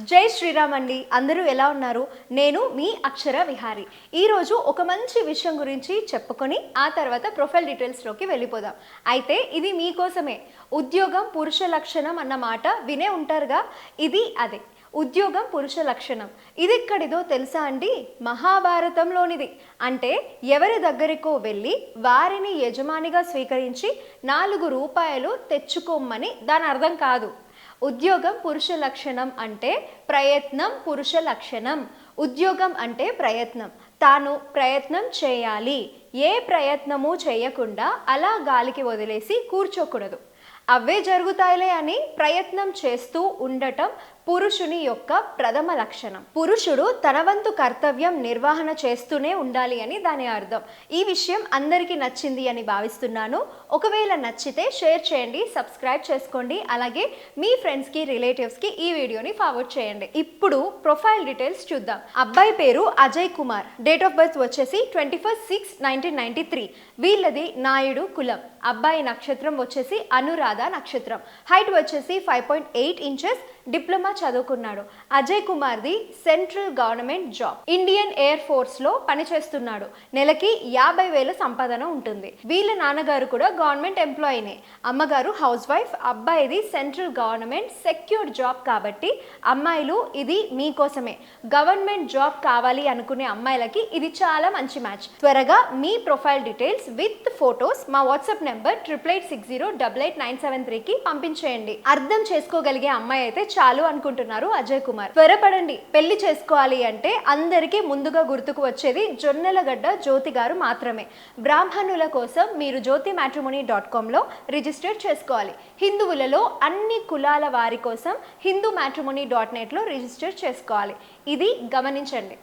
జై శ్రీరామ్ అండి. అందరూ ఎలా ఉన్నారు? నేను మీ అక్షర విహారి. ఈరోజు ఒక మంచి విషయం గురించి చెప్పుకొని ఆ తర్వాత ప్రొఫైల్ డీటెయిల్స్లోకి వెళ్ళిపోదాం. అయితే ఇది మీకోసమే. ఉద్యోగం పురుష లక్షణం అన్న మాట వినే ఉంటారుగా? ఇది అదే. ఉద్యోగం పురుష లక్షణం. ఇది ఎక్కడిదో తెలుసా అండి? మహాభారతంలోనిది. అంటే ఎవరి దగ్గరికో వెళ్ళి వారిని యజమానిగా స్వీకరించి నాలుగు రూపాయలు తెచ్చుకోమని దాని అర్థం కాదు. ఉద్యోగం పురుష లక్షణం అంటే ప్రయత్నం పురుష లక్షణం. ఉద్యోగం అంటే ప్రయత్నం. తాను ప్రయత్నం చేయాలి. ఏ ప్రయత్నము చేయకుండా అలా గాలికి వదిలేసి కూర్చోకూడదు. అవే జరుగుతాయిలే అని ప్రయత్నం చేస్తూ ఉండటం పురుషుని యొక్క ప్రథమ లక్షణం. పురుషుడు తన వంతు కర్తవ్యం నిర్వహణ చేస్తూనే ఉండాలి అని దాని అర్థం. ఈ విషయం అందరికీ నచ్చింది అని భావిస్తున్నాను. ఒకవేళ నచ్చితే షేర్ చేయండి సబ్స్క్రైబ్ చేసుకోండి. అలాగే మీ ఫ్రెండ్స్కి రిలేటివ్స్కి ఈ వీడియోని ఫార్వర్డ్ చేయండి. ఇప్పుడు ప్రొఫైల్ డీటెయిల్స్ చూద్దాం. అబ్బాయి పేరు Ajay Kumar. Date of birth వచ్చేసి twenty first six nineteen ninety three వీళ్ళది నాయుడు కులం. అబ్బాయి నక్షత్రం వచ్చేసి అనురాధ. నక్షత్రం. హైట్ వచ్చేసి five point eight inches diploma చదువుకున్నాడు. Ajay కుమార్ది central government job. Indian air ఫోర్స్లో పనిచేస్తున్నాడు. నెలకి యాభై వేల సంపాదన ఉంటుంది. వీళ్ళ నాన్నగారు కూడా గవర్నమెంట్ ఎంప్లాయీనే. అమ్మగారు హౌస్ వైఫ్ అబ్బాయిది సెంట్రల్ గవర్నమెంట్ సెక్యూర్డ్ జాబ్ కాబట్టి అమ్మాయిలు ఇది మీకోసమే. గవర్నమెంట్ జాబ్ కావాలి అనుకునే అమ్మాయిలకి ఇది చాలా మంచి మ్యాచ్. త్వరగా మీ ప్రొఫైల్ డీటెయిల్స్ విత్ ఫొటోస్ మా WhatsApp number triple eight six zero double eight nine seven త్రీకి పంపించేయండి. అర్థం చేసుకోగలిగే అమ్మాయి అయితే చాలు అనుకుంటున్నారు అజయ్ కుమార్. త్వరపడండి పెళ్ళి చేసుకోవాలి అంటే అందరికీ ముందుగా గుర్తుకు వచ్చేది జొన్నలగడ్డ జ్యోతి గారు మాత్రమే. బ్రాహ్మణుల కోసం మీరు జ్యోతి మ్యాట్రిమోనీ డాట్ కామ్లో రిజిస్టర్ చేసుకోవాలి. హిందువులలో అన్ని కులాల వారి కోసం హిందూ మ్యాట్రిమోనీ డాట్ నెట్లో రిజిస్టర్ చేసుకోవాలి. ఇది గమనించండి.